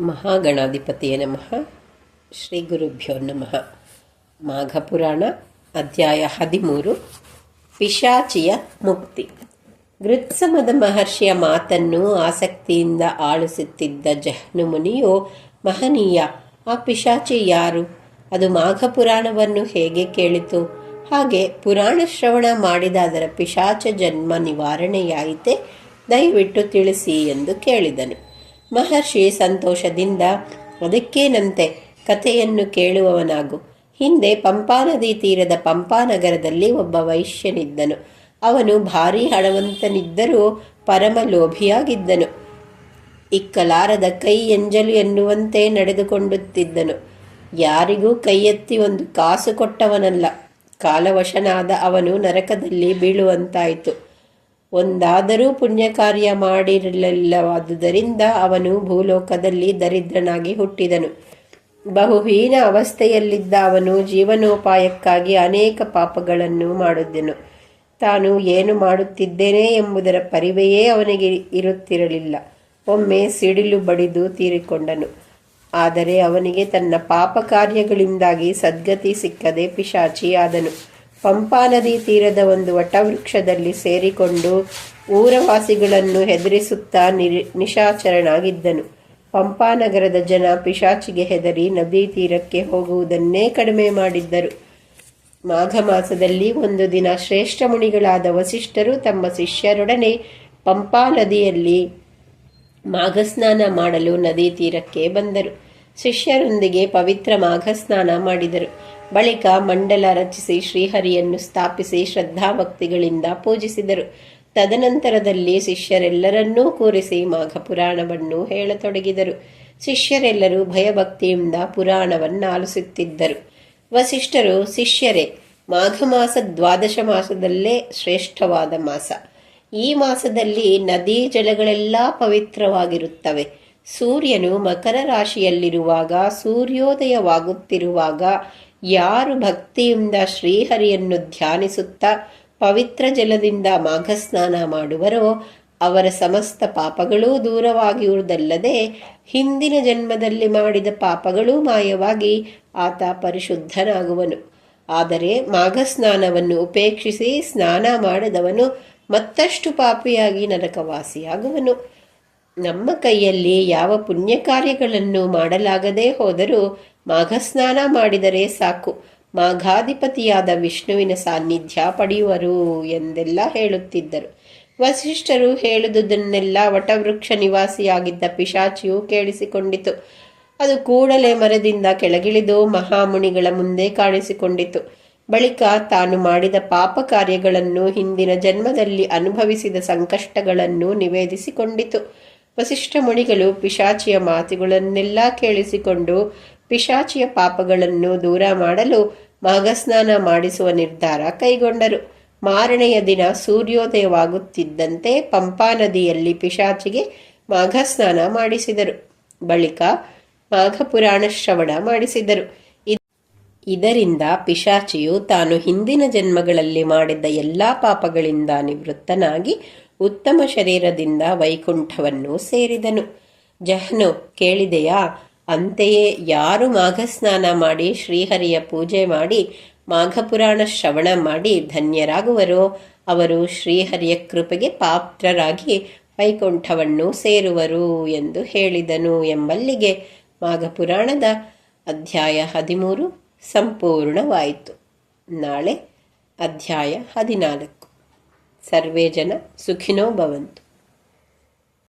ಮಹಾಗಣಾಧಿಪತಿಯ ನಮಃ. ಶ್ರೀ ಗುರುಭ್ಯೋ ನಮಃ. ಮಾಘಪುರಾಣ ಅಧ್ಯಾಯ ಹದಿಮೂರು. ಪಿಶಾಚಿಯ ಮುಕ್ತಿ. ಗೃತ್ಸಮದ ಮಹರ್ಷಿಯ ಮಾತನ್ನು ಆಸಕ್ತಿಯಿಂದ ಆಲಿಸುತ್ತಿದ್ದ ಜಹ್ನು ಮುನಿಯು ಮಹನೀಯ, ಆ ಪಿಶಾಚಿ ಯಾರು? ಅದು ಮಾಘ ಪುರಾಣವನ್ನು ಹೇಗೆ ಕೇಳಿತು? ಹಾಗೆ ಪುರಾಣ ಶ್ರವಣ ಮಾಡಿದ ಅದರ ಪಿಶಾಚ ಜನ್ಮ ನಿವಾರಣೆಯಾಯಿತೆ? ದಯವಿಟ್ಟು ತಿಳಿಸಿ ಎಂದು ಕೇಳಿದನು. ಮಹರ್ಷಿ ಸಂತೋಷದಿಂದ ಅದಕ್ಕೇನಂತೆ ಕಥೆಯನ್ನು ಕೇಳುವವನಾಗು. ಹಿಂದೆ ಪಂಪಾ ನದಿ ತೀರದ ಪಂಪಾನಗರದಲ್ಲಿ ಒಬ್ಬ ವೈಶ್ಯನಿದ್ದನು. ಅವನು ಭಾರೀ ಹಣವಂತನಿದ್ದರೂ ಪರಮ ಲೋಭಿಯಾಗಿದ್ದನು ಇಕ್ಕಲಾರದ ಕೈ ಎಂಜಲು ಎನ್ನುವಂತೆ ನಡೆದುಕೊಂಡುತ್ತಿದ್ದನು ಯಾರಿಗೂ ಕೈಯೆತ್ತಿ ಒಂದು ಕಾಸು ಕೊಟ್ಟವನಲ್ಲ. ಕಾಲವಶನಾದ ಅವನು ನರಕದಲ್ಲಿ ಬೀಳುವಂತಾಯಿತು. ಒಂದಾದರೂ ಪುಣ್ಯ ಕಾರ್ಯ ಮಾಡಿರಲಿಲ್ಲವಾದುದರಿಂದ ಅವನು ಭೂಲೋಕದಲ್ಲಿ ದರಿದ್ರನಾಗಿ ಹುಟ್ಟಿದನು. ಬಹುಹೀನ ಅವಸ್ಥೆಯಲ್ಲಿದ್ದ ಅವನು ಜೀವನೋಪಾಯಕ್ಕಾಗಿ ಅನೇಕ ಪಾಪಗಳನ್ನು ಮಾಡಿದ್ದನು ತಾನು ಏನು ಮಾಡುತ್ತಿದ್ದೇನೆ ಎಂಬುದರ ಪರಿವೆಯೇ ಅವನಿಗೆ ಇರುತ್ತಿರಲಿಲ್ಲ. ಒಮ್ಮೆ ಸಿಡಿಲು ಬಡಿದು ತೀರಿಕೊಂಡನು. ಆದರೆ ಅವನಿಗೆ ತನ್ನ ಪಾಪ ಕಾರ್ಯಗಳಿಂದಾಗಿ ಸದ್ಗತಿ ಸಿಕ್ಕದೆ ಪಿಶಾಚಿಯಾದನು. ಪಂಪಾ ನದಿ ತೀರದ ಒಂದು ವಟವೃಕ್ಷದಲ್ಲಿ ಸೇರಿಕೊಂಡು ಊರವಾಸಿಗಳನ್ನು ಹೆದರಿಸುತ್ತಾ ನಿರಿ ಪಂಪಾ ಪಂಪಾನಗರದ ಜನ ಪಿಶಾಚಿಗೆ ಹೆದರಿ ನದಿ ತೀರಕ್ಕೆ ಹೋಗುವುದನ್ನೇ ಕಡಿಮೆ ಮಾಡಿದ್ದರು. ಮಾಘ ಮಾಸದಲ್ಲಿ ಒಂದು ದಿನ ಶ್ರೇಷ್ಠ ಮುನಿಗಳಾದ ವಸಿಷ್ಠರು ತಮ್ಮ ಶಿಷ್ಯರೊಡನೆ ಪಂಪಾ ನದಿಯಲ್ಲಿ ಮಾಘಸ್ನಾನ ಮಾಡಲು ನದಿ ತೀರಕ್ಕೆ ಬಂದರು. ಶಿಷ್ಯರೊಂದಿಗೆ ಪವಿತ್ರ ಮಾಘಸ್ನಾನ ಮಾಡಿದರು. ಬಳಿಕ ಮಂಡಲ ರಚಿಸಿ ಶ್ರೀಹರಿಯನ್ನು ಸ್ಥಾಪಿಸಿ ಶ್ರದ್ಧಾಭಕ್ತಿಗಳಿಂದ ಪೂಜಿಸಿದರು. ತದನಂತರದಲ್ಲಿ ಶಿಷ್ಯರೆಲ್ಲರನ್ನೂ ಕೂರಿಸಿ ಮಾಘ ಪುರಾಣವನ್ನು ಹೇಳತೊಡಗಿದರು. ಶಿಷ್ಯರೆಲ್ಲರೂ ಭಯಭಕ್ತಿಯಿಂದ ಪುರಾಣವನ್ನು ಆಲಿಸುತ್ತಿದ್ದರು ವಸಿಷ್ಠರು, ಶಿಷ್ಯರೇ ಮಾಘ ಮಾಸ ದ್ವಾದಶ ಮಾಸದಲ್ಲೇ ಶ್ರೇಷ್ಠವಾದ ಮಾಸ. ಈ ಮಾಸದಲ್ಲಿ ನದಿ ಜಲಗಳೆಲ್ಲ ಪವಿತ್ರವಾಗಿರುತ್ತವೆ. ಸೂರ್ಯನು ಮಕರ ರಾಶಿಯಲ್ಲಿರುವಾಗ ಸೂರ್ಯೋದಯವಾಗುತ್ತಿರುವಾಗ ಯಾರು ಭಕ್ತಿಯಿಂದ ಶ್ರೀಹರಿಯನ್ನು ಧ್ಯಾನಿಸುತ್ತಾ ಪವಿತ್ರ ಜಲದಿಂದ ಮಾಘಸ್ನಾನ ಮಾಡುವರೋ ಅವರ ಸಮಸ್ತ ಪಾಪಗಳೂ ದೂರವಾಗಿರುವುದಲ್ಲದೆ ಹಿಂದಿನ ಜನ್ಮದಲ್ಲಿ ಮಾಡಿದ ಪಾಪಗಳೂ ಮಾಯವಾಗಿ ಆತ ಪರಿಶುದ್ಧನಾಗುವನು. ಆದರೆ ಮಾಘಸ್ನಾನವನ್ನು ಉಪೇಕ್ಷಿಸಿ ಸ್ನಾನ ಮಾಡದವನು ಮತ್ತಷ್ಟು ಪಾಪಿಯಾಗಿ ನರಕವಾಸಿಯಾಗುವನು. ನಮ್ಮ ಕೈಯಲ್ಲಿ ಯಾವ ಪುಣ್ಯ ಕಾರ್ಯಗಳನ್ನು ಮಾಡಲಾಗದೇ ಹೋದರೂ ಮಾಘಸ್ನಾನ ಮಾಡಿದರೆ ಸಾಕು. ಮಾಘಾಧಿಪತಿಯಾದ ವಿಷ್ಣುವಿನ ಸಾನ್ನಿಧ್ಯ ಪಡೆಯುವರು ಎಂದೆಲ್ಲ ಹೇಳುತ್ತಿದ್ದರು. ವಸಿಷ್ಠರು ಹೇಳುವುದನ್ನೆಲ್ಲ ವಟವೃಕ್ಷ ನಿವಾಸಿಯಾಗಿದ್ದ ಪಿಶಾಚಿಯು ಕೇಳಿಸಿಕೊಂಡಿತು. ಅದು ಕೂಡಲೇ ಮರದಿಂದ ಕೆಳಗಿಳಿದು ಮಹಾಮುನಿಗಳ ಮುಂದೆ ಕಾಣಿಸಿಕೊಂಡಿತು. ಬಳಿಕ ತಾನು ಮಾಡಿದ ಪಾಪ ಕಾರ್ಯಗಳನ್ನು ಹಿಂದಿನ ಜನ್ಮದಲ್ಲಿ ಅನುಭವಿಸಿದ ಸಂಕಷ್ಟಗಳನ್ನು ನಿವೇದಿಸಿಕೊಂಡಿತು. ವಸಿಷ್ಠ ಮುನಿಗಳು ಪಿಶಾಚಿಯ ಮಾತುಗಳನ್ನೆಲ್ಲ ಕೇಳಿಸಿಕೊಂಡು ಪಿಶಾಚಿಯ ಪಾಪಗಳನ್ನು ದೂರ ಮಾಡಲು ಮಾಘಸ್ನಾನ ಮಾಡಿಸುವ ನಿರ್ಧಾರ ಕೈಗೊಂಡರು. ಮಾರನೆಯ ದಿನ ಸೂರ್ಯೋದಯವಾಗುತ್ತಿದ್ದಂತೆ ಪಂಪಾ ನದಿಯಲ್ಲಿ ಪಿಶಾಚಿಗೆ ಮಾಘಸ್ನಾನ ಮಾಡಿಸಿದರು. ಬಳಿಕ ಮಾಘಪುರಾಣ ಶ್ರವಣ ಮಾಡಿಸಿದರು. ಇದರಿಂದ ಪಿಶಾಚಿಯು ತಾನು ಹಿಂದಿನ ಜನ್ಮಗಳಲ್ಲಿ ಮಾಡಿದ್ದ ಎಲ್ಲ ಪಾಪಗಳಿಂದ ನಿವೃತ್ತನಾಗಿ ಉತ್ತಮ ಶರೀರದಿಂದ ವೈಕುಂಠವನ್ನು ಸೇರಿದನು. ಜಹ್ನು ಕೇಳಿದೆಯಾ? ಅಂತೆಯೇ ಯಾರು ಮಾಘಸ್ನಾನ ಮಾಡಿ ಶ್ರೀಹರಿಯ ಪೂಜೆ ಮಾಡಿ ಮಾಘಪುರಾಣ ಶ್ರವಣ ಮಾಡಿ ಧನ್ಯರಾಗುವರೋ, ಅವರು ಶ್ರೀಹರಿಯ ಕೃಪೆಗೆ ಪಾತ್ರರಾಗಿ ವೈಕುಂಠವನ್ನು ಸೇರುವರು ಎಂದು ಹೇಳಿದನು ಎಂಬಲ್ಲಿಗೆ ಮಾಘಪುರಾಣದ ಅಧ್ಯಾಯ ಹದಿಮೂರು ಸಂಪೂರ್ಣವಾಯಿತು. ನಾಳೆ ಅಧ್ಯಾಯ ಹದಿನಾಲ್ಕು. ಸರ್ವೇ ಜನ ಸುಖಿನೋ ಭವಂತು.